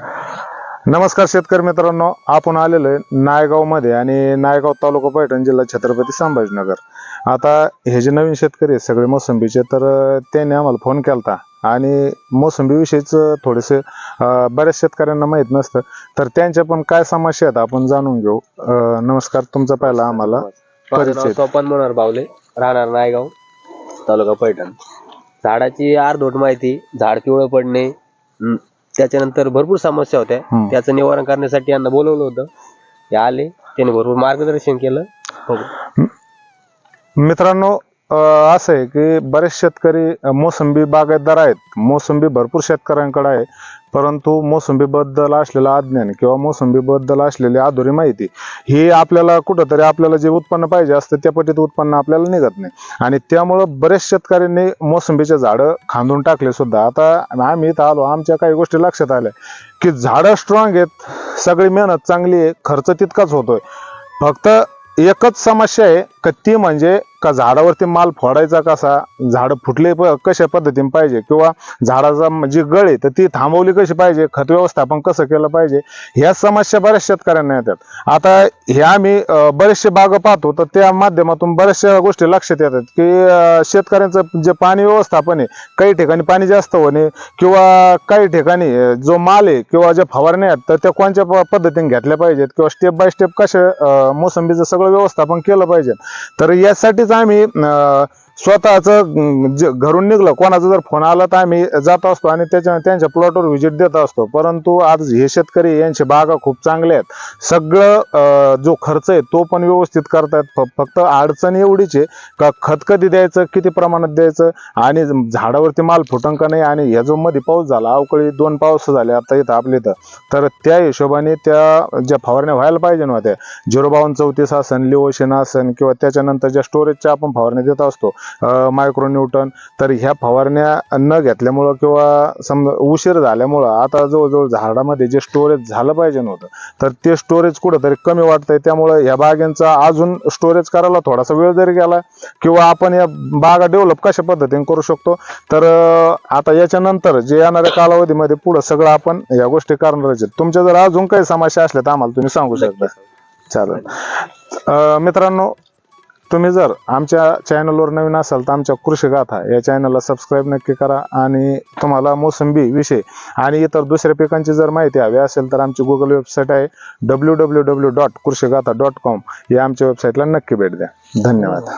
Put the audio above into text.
नमस्कार शेतकरी मित्रांनो आपण आलेलो आहे नायगावमध्ये आणि नायगाव तालुका पैठण जिल्हा छत्रपती संभाजीनगर. आता हे जे नवीन शेतकरी आहेत सगळे मोसंबीचे तर त्यांनी आम्हाला फोन केलता. आणि मोसंबी विषयीच थोडेसे बऱ्याच शेतकऱ्यांना माहीत नसतं. तर त्यांच्या पण काय समस्या आहेत आपण जाणून घेऊ. नमस्कार तुमचा पहिला आम्हाला परिचय. सोपान मनोहर बावले राहणार नायगाव तालुका पैठण. झाडाची अर्धवट माहिती झाड पिवळं पडणे त्याच्यानंतर भरपूर समस्या होत्या हम्म. त्याचं निवारण करण्यासाठी यांना बोलवलं होतं ते आले त्यांनी भरपूर मार्गदर्शन केलं हो. मित्रांनो असं आहे की बरेच शेतकरी मोसंबी बागायतदार आहेत. मोसंबी भरपूर शेतकऱ्यांकडे आहे. परंतु मोसंबीबद्दल असलेलं अज्ञान किंवा मोसंबीबद्दल असलेली अधुरी माहिती ही आपल्याला कुठंतरी आपल्याला जे उत्पन्न पाहिजे असतं त्या पटीत उत्पन्न आपल्याला निघत नाही. आणि त्यामुळं बरेच शेतकऱ्यांनी मोसंबीचे झाडं खांदून टाकले सुद्धा. आता आम्ही इथं आलो आमच्या काही गोष्टी लक्षात आल्या की झाडं स्ट्रॉंग आहेत सगळी मेहनत चांगली आहे खर्च तितकाच होतोय. फक्त एकच समस्या आहे का ती म्हणजे का झाडावरती माल फोडायचा कसा? झाड फुटले प- कशा पद्धतीने पाहिजे? किंवा झाडाचा जी गळ आहे तर ती थांबवली कशी पाहिजे? खत व्यवस्थापन कसं केलं पाहिजे? ह्या समस्या बऱ्याच शेतकऱ्यांना येतात. आता हे आम्ही बरेचसे बाग पाहतो तर त्या माध्यमातून बऱ्याचशा गोष्टी लक्षात येतात की शेतकऱ्यांचं जे पाणी व्यवस्थापन आहे काही ठिकाणी पाणी जास्त होणे किंवा काही ठिकाणी जो माल आहे किंवा ज्या फवारण्या आहेत तर त्या कोणत्या प- पद्धतीने घेतल्या पाहिजेत? किंवा स्टेप बाय स्टेप कशा मोसंबीचं सगळं व्यवस्थापन केलं पाहिजे तर यासाठीच आम्ही स्वतःच घरून निघलं कोणाचा जर फोन आला तर आम्ही जात असतो आणि त्याच्या त्यांच्या प्लॉटवर व्हिजिट देत असतो. परंतु आज हे शेतकरी यांचे बागा खूप चांगले आहेत. सगळं जो खर्च आहे तो पण व्यवस्थित करतायत. फ- फक्त अडचण एवढीच आहे का खत कधी द्यायचं किती प्रमाणात द्यायचं आणि झाडावरती माल फुटंक का नाही आणि ह्या जो मध्ये पाऊस झाला अवकाळी दोन पाऊस झाले आता इथं आपल्या इथं. तर त्या हिशोबाने त्या ज्या फवारण्या व्हायला पाहिजे नव्हत्या झिरो बावन्न चौतीस असन लिओशन असन किंवा त्याच्यानंतर ज्या स्टोरेजच्या आपण फवारण्या देत असतो मायक्रो न्यूटन तर ह्या फवारण्या न घेतल्यामुळं किंवा समजा उशीर झाल्यामुळं आता जवळजवळ झाडामध्ये जे स्टोरेज झालं पाहिजे नव्हतं तर ते स्टोरेज कुठंतरी कमी वाटतंय त्यामुळं ह्या बागेंचा अजून स्टोरेज करायला थोडासा वेळ जरी गेला किंवा आपण या बागा डेव्हलप कशा पद्धतीने करू शकतो तर आता याच्यानंतर जे येणाऱ्या कालावधीमध्ये पुढं सगळं आपण या गोष्टी करणारच तुमच्या जर अजून काही समस्या असल्या तर आम्हाला तुम्ही सांगू शकता. चालेल. अं, मित्रांनो तुम्ही जर आमच्या चॅनलवर नवीन असाल तर आमच्या कृषी गाथा या चॅनलला सबस्क्राईब नक्की करा आणि तुम्हाला मोसंबी विषय आणि इतर दुसऱ्या पिकांची जर माहिती हवी असेल तर आमची गुगल वेबसाईट आहे W W W dot Krishigatha dot com या आमच्या वेबसाईटला नक्की भेट द्या. धन्यवाद.